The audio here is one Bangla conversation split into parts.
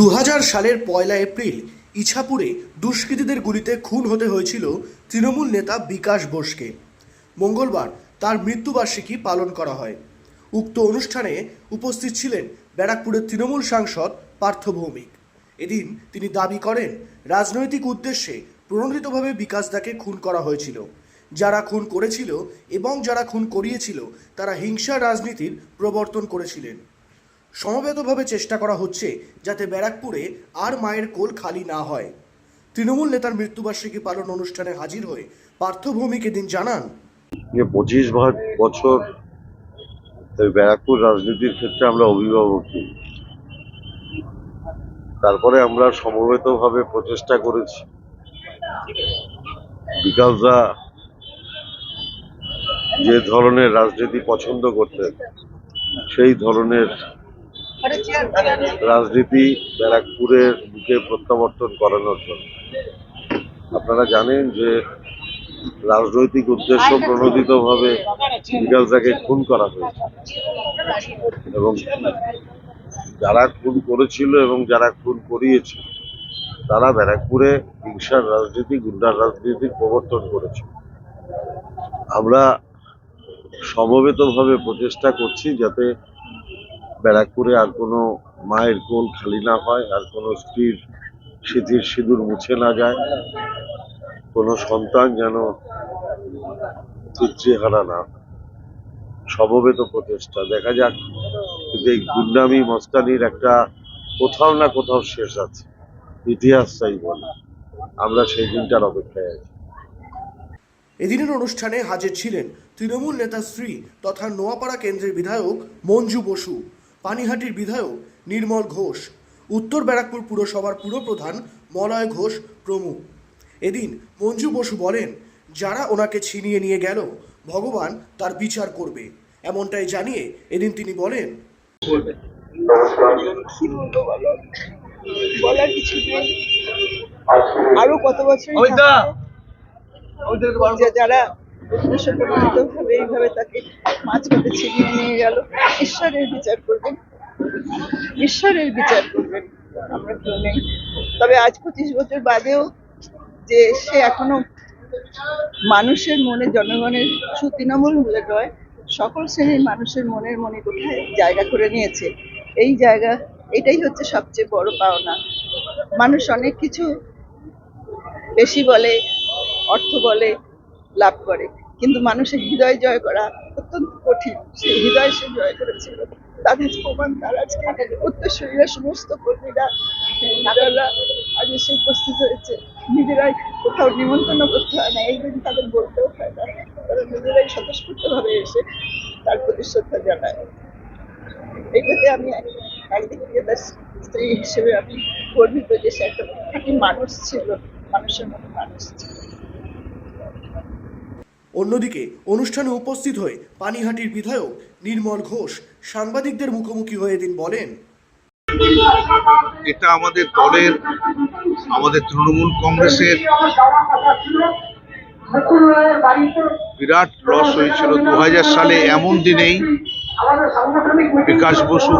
দু হাজার সালের পয়লা এপ্রিল, ইছাপুরে দুষ্কৃতীদের গুলিতে খুন হতে হয়েছিল তৃণমূল নেতা বিকাশ বোসকে। মঙ্গলবার তার মৃত্যুবার্ষিকী পালন করা হয়। উক্ত অনুষ্ঠানে উপস্থিত ছিলেন ব্যারাকপুরের তৃণমূল সাংসদ পার্থ ভৌমিক। এদিন তিনি দাবি করেন, রাজনৈতিক উদ্দেশ্যে প্রণোদিতভাবে বিকাশ দাকে খুন করা হয়েছিল। যারা খুন করেছিল এবং যারা খুন করিয়েছিল, তারা হিংসা রাজনীতির প্রবর্তন করেছিলেন। সমবেতভাবে চেষ্টা করা হচ্ছে যাতে ব্যারাকপুরে আর মায়ের কোল খালি না হয় তৃণমূল নেতার মৃত্যুবার্ষিকী পালন অনুষ্ঠানে হাজির হয়ে পার্থভৌমিক এদিন জানান, যে পঁচিশ বছর ব্যারাকপুর রাজনীতির ক্ষেত্রে আমরা অভিভাবক। তারপরে আমরা সমবেতভাবে প্রচেষ্টা করেছি বিকাশদা যে ধরনের রাজনীতি পছন্দ করতেন, সেই ধরনের রাজনীতি ব্যারাকপুরের বুকে প্রত্যাবর্তন করানোর জন্য। আপনারা জানেন যে রাজনৈতিক উদ্দেশ্য প্রণোদিতভাবে বিকাশদাকে খুন করা হয়েছে। এবং যারা খুন করেছিল এবং যারা খুন করিয়েছে তারা ব্যারাকপুরে হিংসার রাজনীতি, গুন্ডার রাজনীতি প্রবর্তন করেছে আমরা সমবেতভাবে প্রচেষ্টা করছি যাতে ব্যারাকপুরে আর কোনো মায়ের কোল খালি না হয়, আর কোনো স্ত্রীর স্মৃতির সিঁদুর মুছে না যায়। কোনো সন্তান যেন পিতৃহারা না। সমবেত প্রচেষ্টা। দেখা যাক কিন্তু এই গুন্ডামি, মস্তানির একটা কোথাও না কোথাও শেষ আছে। ইতিহাস তাই বলে। আমরা সেই দিনটার অপেক্ষায় আছি। এদিনের অনুষ্ঠানে হাজির ছিলেন তৃণমূল নেতা শ্রী তথা নোয়াপাড়া কেন্দ্রের বিধায়ক মঞ্জু বসু। পানিহাটির বিধায়ক নির্মল ঘোষ উত্তর ব্যারাকপুর পুরসভার পুরপ্রধান মলয় ঘোষ প্রমুখ। এদিন মঞ্জু বসু বলেন যারা ওনাকে ছিনিয়ে নিয়ে গেল ভগবান তার বিচার করবে। এমনটাই জানিয়ে এদিন তিনি বলেন বলার কিছু নেই আরও কত বছর যারা এইভাবে তাকে মাঝপথে ছিনিয়ে নিয়ে গেল। ঈশ্বরের বিচার করবেন। ঈশ্বরের বিচার করবেন আমরা কেউ নেই তবে আজ পঁচিশ বছর বাদেও যে সে এখনও মানুষের মনে, জনগণের শুধু তৃণমূল বলে নয় সকল শ্রেণির মানুষের মনের মনে কোথায় জায়গা করে নিয়েছে। এই জায়গা, এটাই হচ্ছে সবচেয়ে বড় পাওনা। মানুষ অনেক কিছু বেশি বলে, অর্থ বলে, লাভ করে। কিন্তু মানুষের হৃদয় জয় করা অত্যন্ত কঠিন। সেই হৃদয় সে জয় করেছিল। তাদের প্রমাণ তার আজকে উত্তরসূরীরা, সমস্ত কর্মীরা নেতারা আজ এসে উপস্থিত হয়েছে। নিজেরাই কোথাও নিমন্ত্রণ করতে হয় না। এই দিন তাদের বলতেও হয় না। তারা নিজেরাই স্বতঃস্ফূর্তভাবে এসে তার প্রতি শ্রদ্ধা জানায়। এইটাতে আমি এক- একদিক থেকে তার স্ত্রী হিসেবে আমি গর্বিত যে সে একটা মানুষ ছিল, মানুষের মতো মানুষ ছিল। অন্যদিকে অনুষ্ঠানে উপস্থিত হয়ে পানিহাটির বিধায়ক নির্মল ঘোষ সাংবাদিকদের মুখোমুখি হয়ে এদিন বলেন, এটা আমাদের দলের, আমাদের তৃণমূল কংগ্রেসের বিরাট লস হয়েছিল দু হাজার সালে এমন দিনেই বিকাশ বসু,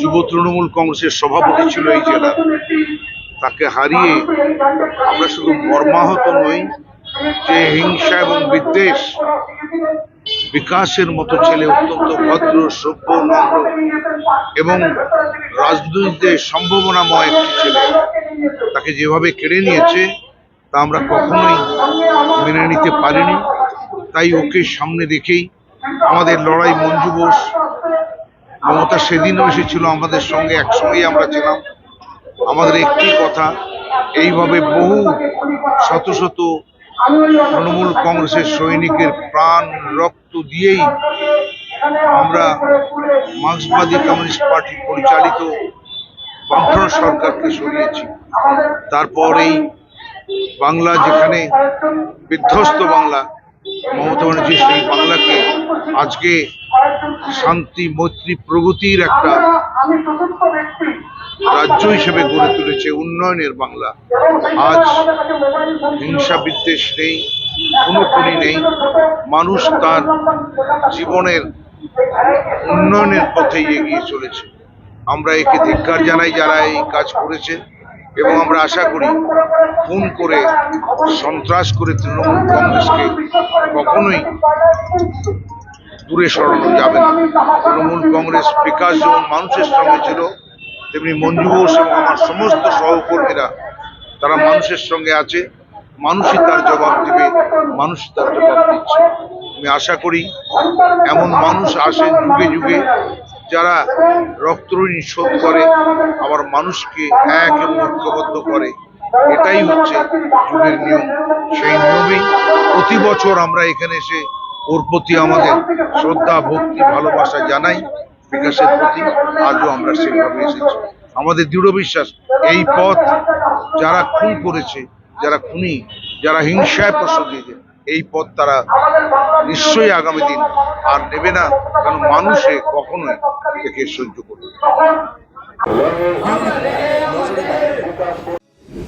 যুব তৃণমূল কংগ্রেসের সভাপতি ছিল এই জেলা। তাকে হারিয়ে আমরা শুধু মর্মাহত নই যে হিংসা এবং বিদ্বেষ বিকাশের মতো ছেলে অত্যন্ত ভদ্র, সভ্য, নম্র এবং রাজনীতিতে সম্ভাবনাময় একটি ছেলে। তাকে যেভাবে কেড়ে নিয়েছে, তা আমরা কখনোই মেনে নিতে পারিনি। তাই ওকে সামনে রেখেই আমাদের লড়াই মঞ্জু বোস, মমতা সেদিনও এসেছিল আমাদের সঙ্গে, একসঙ্গেই আমরা ছিলাম। আমাদের একটি কথা, এইভাবে বহু শত শত তৃণমূল কংগ্রেসের সৈনিকের প্রাণ রক্ত দিয়েই আমরা মার্ক্সবাদী কমিউনিস্ট পার্টি পরিচালিত বামফ্রন্ট সরকারকে সরিয়েছি। তারপর এই বাংলা যেখানে বিধ্বস্ত বাংলা, মমতা ব্যানার্জি সেই বাংলাকে আজকে শান্তি, মৈত্রী প্রগতির একটা রাজ্য হিসেবে গড়ে তুলেছে উন্নয়নের বাংলা। আজ হিংসা বিদ্বেষ নেই, কোনো খুনি নেই। মানুষ তার জীবনের উন্নয়নের পথে এগিয়ে চলেছে। আমরা একে ধিক্কার জানাই যারা এই কাজ করেছে এবং আমরা আশা করি খুন করে, সন্ত্রাস করে তৃণমূল কংগ্রেসকে কখনোই দূরে সরানো যাবে না। তৃণমূল কংগ্রেস বিকাশ যেমন মানুষের সঙ্গে ছিল তেমনি মঞ্জু ঘোষ এবং আমার সমস্ত সহকর্মীরা, তারা মানুষের সঙ্গে আছে, মানুষই তার জবাব দেবে, মানুষই তার জবাব দিচ্ছে। আমি আশা করি এমন মানুষ আসেন যুগে যুগে যারা রক্তঋণ শোধ করে, আবার মানুষকে এক এবং ঐক্যবদ্ধ করে। এটাই হচ্ছে যুগের নিয়ম। সেই নিয়মেই প্রতি বছর আমরা এখানে এসে ওর প্রতি আমাদের শ্রদ্ধা, ভক্তি, ভালোবাসা জানাই। বিকাশের প্রতি আজও আমরা সেভাবে এসেছি আমাদের দৃঢ় বিশ্বাস, এই পথ যারা খুন করেছে, যারা খুনি, যারা হিংসায় প্রশ্ন দিয়েছে, এই পথ তারা নিশ্চয়ই আগামী দিন আর নেবে না, কারণ মানুষে কখনোই একে সহ্য করবে।